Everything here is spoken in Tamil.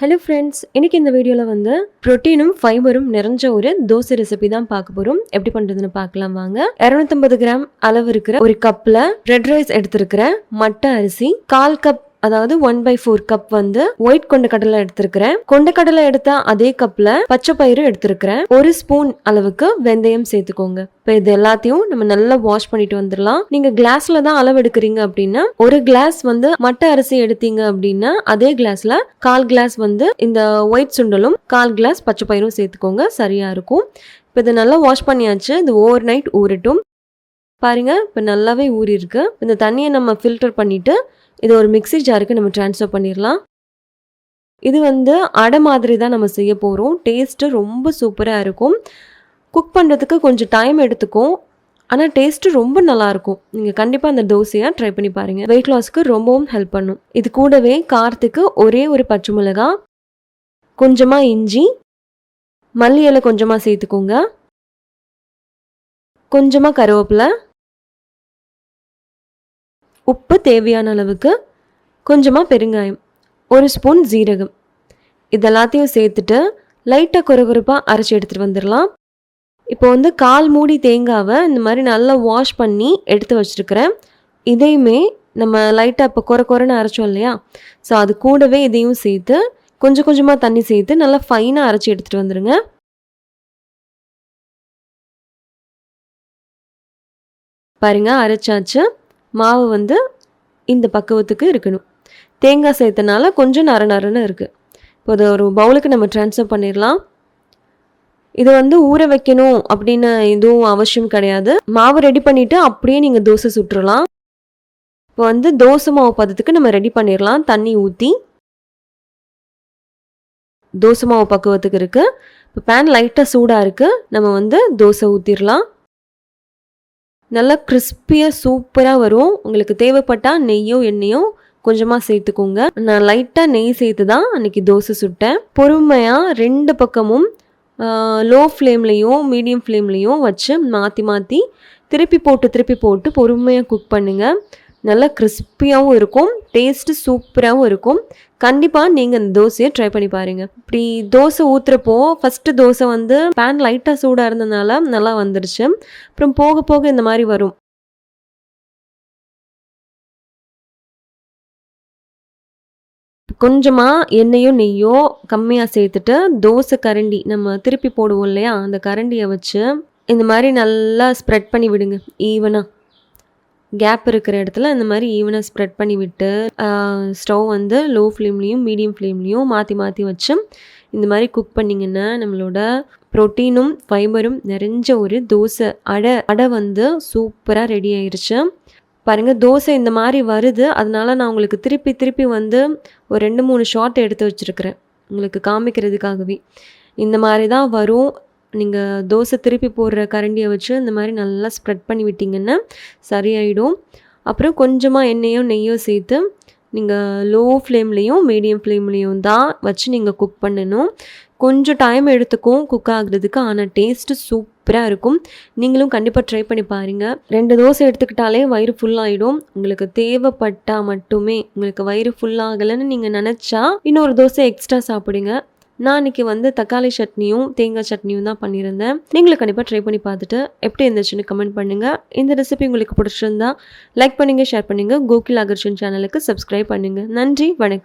ஹலோ ஃப்ரெண்ட்ஸ் இன்றைக்கி இந்த வீடியோவில் வந்து ப்ரோட்டீனும் ஃபைபரும் நிறைஞ்ச ஒரு தோசை ரெசிபி தான் பார்க்க போகிறோம் எப்படி பண்ணுறதுன்னு பார்க்கலாம் வாங்க. இரநூத்தம்பது கிராம் அளவு இருக்கிற ஒரு கப்பில் ரெட் ரைஸ் எடுத்திருக்கிற மட்டை அரிசி கால் கப் அதாவது ஒன் பை ஃபோர் கப் வந்து ஒயிட் கொண்ட கடலை எடுத்திருக்கிறேன். கொண்ட கடலை எடுத்த அதே கப்ல பச்சை பயிறு எடுத்திருக்கிறேன். ஒரு ஸ்பூன் அளவுக்கு வெந்தயம் சேர்த்துக்கோங்க. இப்போ இது எல்லாத்தையும் நம்ம நல்லா வாஷ் பண்ணிட்டு வந்துடலாம். நீங்க கிளாஸ்ல தான் அளவு எடுக்கிறீங்க அப்படின்னா ஒரு கிளாஸ் வந்து மட்டை அரிசி எடுத்தீங்க அப்படின்னா அதே கிளாஸ்ல கால் கிளாஸ் வந்து இந்த ஒயிட் சுண்டலும் கால் கிளாஸ் பச்சை பயிரும் சேர்த்துக்கோங்க. சரியா இருக்கும். இப்போ இதை நல்லா வாஷ் பண்ணியாச்சு. இது ஓவர் நைட் ஊறட்டும். பாருங்க இப்போ நல்லாவே ஊறியிருக்கு. இந்த தண்ணியை நம்ம ஃபில்டர் பண்ணிட்டு இது ஒரு மிக்ஸி ஜாருக்கு நம்ம ட்ரான்ஸ்ஃபர் பண்ணிடலாம் இது வந்து அடை மாதிரி தான் நம்ம செய்ய போகிறோம் டேஸ்ட்டு ரொம்ப சூப்பராக இருக்கும். குக் பண்ணுறதுக்கு கொஞ்சம் டைம் எடுத்துக்கும். ஆனால் டேஸ்ட்டு ரொம்ப நல்லாயிருக்கும் நீங்கள் கண்டிப்பாக அந்த தோசையாக ட்ரை பண்ணி பாருங்கள் வெயிட் லாஸ்க்கு ரொம்பவும் ஹெல்ப் பண்ணும். இது கூடவே காரத்துக்கு ஒரே ஒரு பச்சை மிளகா கொஞ்சமாக இஞ்சி மல்லி இலை கொஞ்சமாக சேர்த்துக்கோங்க. கொஞ்சமாக கருவேப்பிலை உப்பு தேவையான அளவுக்கு கொஞ்சமாக பெருங்காயம் ஒரு ஸ்பூன் ஜீரகம் இதெல்லாத்தையும் சேர்த்துட்டு லைட்டாக குறகுறப்பாக அரைச்சி எடுத்துகிட்டு வந்துடலாம். இப்போ வந்து கால் மூடி தேங்காவை இந்த மாதிரி நல்லா வாஷ் பண்ணி எடுத்து வச்சுருக்கிறேன். இதையுமே நம்ம லைட்டாக இப்போ குறை குறைன்னு அரைச்சோம் இல்லையா? ஸோ அது கூடவே இதையும் சேர்த்து கொஞ்சம் கொஞ்சமாக தண்ணி சேர்த்து நல்லா ஃபைனாக அரைச்சி எடுத்துகிட்டு வந்துடுங்க பாருங்க அரைச்சாச்சு. மாவு வந்து இந்த பக்குவத்துக்கு இருக்கணும். தேங்காய் சேர்த்தனால கொஞ்சம் நர நரன்னு இருக்குது இப்போ அதை ஒரு பவுலுக்கு நம்ம ட்ரான்ஸ்ஃபர் பண்ணிடலாம் இதை வந்து ஊற வைக்கணும் அப்படின்னு எதுவும் அவசியம் கிடையாது. மாவு ரெடி பண்ணிவிட்டு அப்படியே நீங்கள் தோசை சுட்டுறலாம் இப்போ வந்து தோசை மாவு பதத்துக்கு நம்ம ரெடி பண்ணிடலாம் தண்ணி ஊற்றி தோசை மாவு பக்குவத்துக்கு இருக்குது இப்போ பேன் லைட்டாக சூடாக இருக்குது நம்ம வந்து தோசை ஊற்றிடலாம் நல்லா கிறிஸ்பியாக சூப்பராக வரும். உங்களுக்கு தேவைப்பட்டால் நெய்யோ எண்ணெயோ கொஞ்சமாக சேர்த்துக்கோங்க. நான் லைட்டாக நெய் சேர்த்து தான் அன்றைக்கி தோசை சுட்டேன். பொறுமையாக ரெண்டு பக்கமும் லோ ஃப்ளேம்லேயும் மீடியம் ஃப்ளேம்லேயும் வச்சு மாற்றி மாற்றி திருப்பி போட்டு திருப்பி போட்டு பொறுமையாக குக் பண்ணுங்கள் நல்லா கிறிஸ்பியாகவும் இருக்கும் டேஸ்ட்டு சூப்பராகவும் இருக்கும். கண்டிப்பாக நீங்கள் இந்த தோசையை ட்ரை பண்ணி பாருங்கள் இப்படி தோசை ஊற்றுறப்போ ஃபஸ்ட்டு தோசை வந்து பேன் லைட்டாக சூடாக இருந்ததுனால நல்லா வந்துருச்சு. அப்புறம் போக போக இந்த மாதிரி வரும். கொஞ்சமாக எண்ணெயோ நெய்யோ கம்மியாக சேர்த்துட்டு தோசை கரண்டி நம்ம திருப்பி போடுவோம் இல்லையா? அந்த கரண்டியை வச்சு இந்த மாதிரி நல்லா ஸ்ப்ரெட் பண்ணி விடுங்க ஈவனாக கேப் இருக்கிற இடத்துல இந்த மாதிரி ஈவனாக ஸ்ப்ரெட் பண்ணி விட்டு ஸ்டவ் வந்து லோ ஃப்ளேம்லேயும் மீடியம் ஃப்ளேம்லேயும் மாற்றி மாற்றி வச்சு இந்த மாதிரி குக் பண்ணிங்கன்னா நம்மளோட ப்ரோட்டீனும் ஃபைபரும் நிறைஞ்ச ஒரு தோசை அடை அடை வந்து சூப்பராக ரெடி ஆயிடுச்சு பாருங்கள் தோசை இந்த மாதிரி வருது அதனால் நான் உங்களுக்கு திருப்பி திருப்பி வந்து ஒரு ரெண்டு மூணு ஷார்ட் எடுத்து வச்சுருக்கிறேன். உங்களுக்கு காமிக்கிறதுக்காகவே. இந்த மாதிரி தான் வரும். நீங்கள் தோசை திருப்பி போடுற கரண்டியை வச்சு இந்த மாதிரி நல்லா ஸ்ப்ரெட் பண்ணி விட்டிங்கன்னா சரியாயிடும். அப்புறம் கொஞ்சமாக எண்ணெயும் நெய்யும் சேர்த்து நீங்கள் லோ ஃப்ளேம்லேயும் மீடியம் ஃப்ளேம்லேயும் தான் வச்சு நீங்கள் குக் பண்ணணும். கொஞ்சம் டைம் எடுத்துக்கும் குக் ஆகுறதுக்கு. ஆனால் டேஸ்ட்டு சூப்பராக இருக்கும். நீங்களும் கண்டிப்பாக ட்ரை பண்ணி பாருங்கள் ரெண்டு தோசை எடுத்துக்கிட்டாலே வயிறு ஃபுல்லாகிடும் உங்களுக்கு தேவைப்பட்டால் மட்டுமே உங்களுக்கு வயிறு ஃபுல்லாகலைன்னு நீங்கள் நினச்சா இன்னொரு தோசை எக்ஸ்ட்ரா சாப்பிடுங்க. நான் இன்னைக்கு வந்து தக்காளி சட்னியும் தேங்காய் சட்னியும் தான் பண்ணியிருந்தேன். நீங்களும் கண்டிப்பாக ட்ரை பண்ணி பார்த்துட்டு எப்படி இருந்துச்சுன்னு கமெண்ட் பண்ணுங்கள் இந்த ரெசிபி உங்களுக்கு பிடிச்சிருந்தா லைக் பண்ணுங்கள் ஷேர் பண்ணுங்கள் கோகில் அகர்ஷன் சேனலுக்கு சப்ஸ்கிரைப் பண்ணுங்கள் நன்றி வணக்கம்.